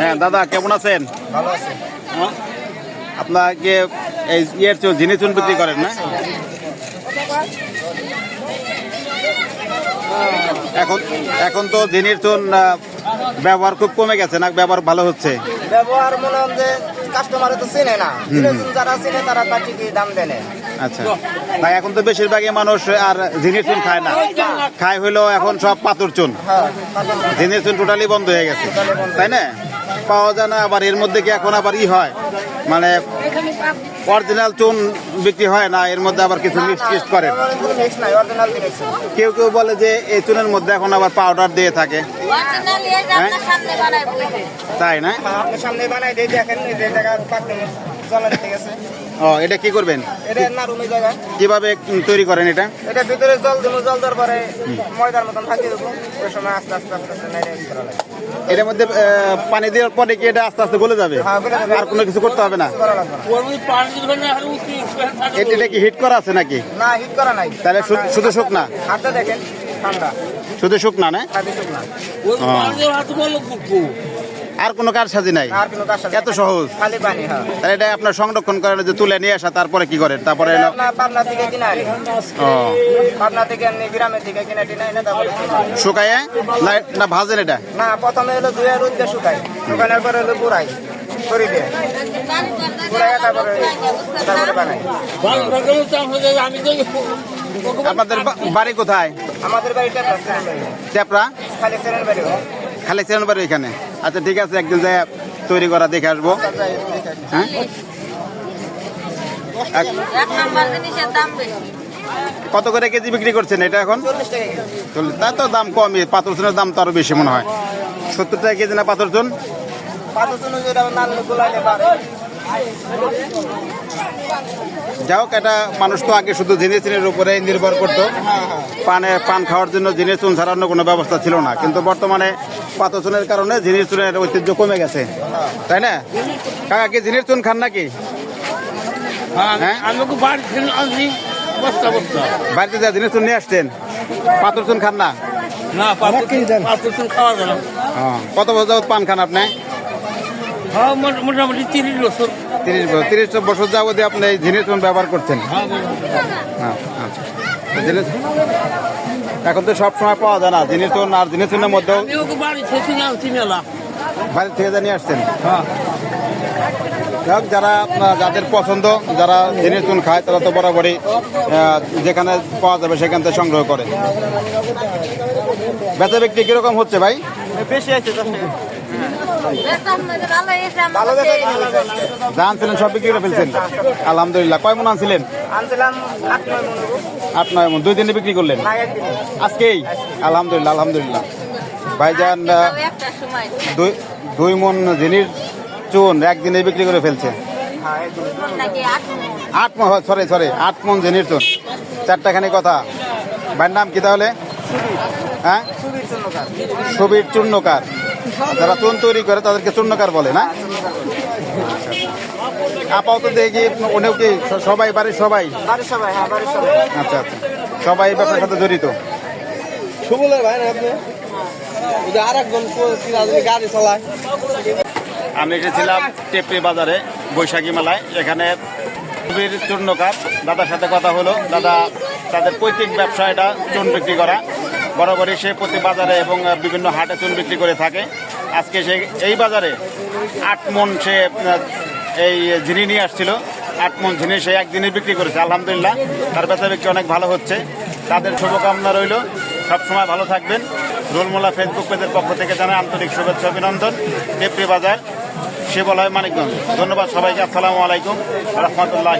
হ্যাঁ দাদা কেমন আছেন? ভালো আছে আপনাকে এই ইয়ের চুন বিক্রি করেন না? এখন এখন তো জিনিস চুন ব্যবহার খুব কমে গেছে না? ব্যবহার ভালো হচ্ছে। ব্যবহার মনে হয় যে কাস্টমারে তো চেনে না। যারা চেনে তারা তার ঠিকই দাম দেনে। আচ্ছা। তাই এখন তো বেশিরভাগই মানুষ আর জিনিস চুন খায় না। খায় হইল এখন সব পাথর চুন। হ্যাঁ জিনিস চুন টোটালি বন্ধ হয়ে গেছে। তাই না? পাওয়া যায় না আবার এর মধ্যে কি এখন আবার ই হয়? মানে অরিজিনাল চুন বিক্রি হয় না এর মধ্যে আবার কিছু মিক্স টিক্স জিনিস কেউ কেউ বলে যে এই চুনের মধ্যে এখন আবার পাউডার দিয়ে থাকে। অরিজিনালি এই যে আপনার সামনে বানায় বলবে তাই না? হ্যাঁ, সামনে বানাই দিয়ে দেখেন ও এটা কি করবেন? এটা না জায়গা। কীভাবে তৈরি করেন এটা? এটা ভিতরে জল দেবো জল দেওয়ার পরে ময়দার মতন ফাঁকি দেবো। ওই সময় আস্তে আস্তে আস্তে আস্তে নাইরে করা লাগে। এটার মধ্যে পানি দেওয়ার পরে কি এটা আস্তে আস্তে গলে যাবে? হ্যাঁ। আর কোনো কিছু করতে হবে না? এটা কি হিট করা আছে নাকি? না হিট করা নাই। তাহলে শুধু শুকনা? হাতটা দেখেন ঠান্ডা। শুধু শুকনা না? শুকনা। আর কোনো কার সাজি নাই। আর কোনো এত সহজ। খালি পানি হ্যাঁ। তাহলে এটা আপনার সংরক্ষণ করেন যে তুলে নিয়ে আসা তারপরে কি করেন? তারপরে এটা পাবনা থেকে কিনে আনি। ও। পাবনা থেকে গ্রামের থেকে কিনে টিনে এনে তারপরে কিনে। না না ভাজেন এটা? না প্রথমে হলো দুয়ে রোদে শুকাই শুকানোর পরে হলো গুড়াই করে দিয়ে গুড়াই তারপরে তারপরে বানাই আপনাদের বাড়ি কোথায়? আমাদের বাড়িটা চেপড়া খালি সেরেন বাড়ি খালি চেন বাড়ি এখানে? আচ্ছা ঠিক আছে একদিন যাই তৈরি করা দেখে আসব। হ্যাঁ? কত করে কেজি বিক্রি করছেন এটা এখন? তার তো দাম কমই পাথর চুনের দাম তো আরও বেশি মনে হয়। সত্তর টাকা কেজি না পাথর চুন যাই হোক এটা মানুষ তো আগে শুধু জিনিস চিনের উপরে নির্ভর করতো। পানে পান খাওয়ার জন্য জিনিস চুন ছাড়ানোর কোনো ব্যবস্থা ছিল না। কিন্তু বর্তমানে পাথর চুনের কারণে জিনিস চুনের ঐতিহ্য কমে গেছে। তাই না? কাকা কি জিনিস চুন খান নাকি? হ্যাঁ? বস্তা বাড়িতে যা জিনিস চুন নিয়ে আসছেন? পাথর চুন খান না? হ্যাঁ। কত বছর পান খান আপনি? হ্যাঁ মোটামুটি তিরিশ বছর। তিরিশ বছর তিরিশ বছর যাবতীয় আপনি এই জিনিস চুন ব্যবহার করছেন। হ্যাঁ হ্যাঁ, আচ্ছা। জিনিস এখন তো সব সময় পাওয়া যায় না জিনিস চুন আর মধ্যেও বাড়ি থেকে জানিয়ে আসছেন? হ্যাঁ। যাই যারা আপনার যাদের পছন্দ যারা জিনিস চুন খায় তারা তো বরাবরই যেখানে পাওয়া যাবে সেখান থেকে সংগ্রহ করে। বেচা ব্যক্তি কীরকম হচ্ছে ভাই? বেশি আছে দেখে। যা আনছিলেন সব বিক্রি করে ফেলছেন। আলহামদুলিল্লাহ। কয় মন আনছিলেন? আট নয় মন। মন। দুই দিনে বিক্রি করলেন? আজকেই? আলহামদুলিল্লাহ আলহামদুলিল্লাহ। ভাইজান দুই দুই মন জিনিস চুন একদিনে বিক্রি করে ফেলছে হ্যাঁ আট মন? সরি সরি আট মন জিনিস চুন। চারটাখানি কথা। ভাইয়ের নাম কি তাহলে? হ্যাঁ? সুবির ছবির চূর্ণকার যারা চুন তৈরি করে তাদেরকে চূর্ণকার বলে না? আপাতত দেখি উনিও কি সবাই বাড়ির হ্যাঁ বাড়ির সবাই। আচ্ছা আচ্ছা। সবাই ব্যাপারের সাথে জড়িত? আমি এসেছিলাম টেপরি বাজারে বৈশাখী মেলায়। এখানে ছবির চূর্ণকার। দাদার সাথে কথা হলো। দাদা তাদের পৈতৃক ব্যবসা এটা চুন বিক্রি করা। বরাবরই সে প্রতি বাজারে এবং বিভিন্ন হাটে চুন বিক্রি করে থাকে। আজকে সে এই বাজারে আট মন সে এই ঝিনি নিয়ে আসছিল। আট মন ঝিনি সে একদিনে বিক্রি করেছে, আলহামদুলিল্লাহ। তার বেচা বিক্রি অনেক ভালো হচ্ছে। তাদের শুভকামনা রইল। সবসময় ভালো থাকবেন। রোলমোলা ফেসবুক পেজের পক্ষ থেকে জানাই আন্তরিক শুভেচ্ছা, অভিনন্দন। টেপরি বাজার, সে বলা হয় মানিকগঞ্জ। ধন্যবাদ সবাইকে। আসসালামু আলাইকুম। রহমতুল্লাহ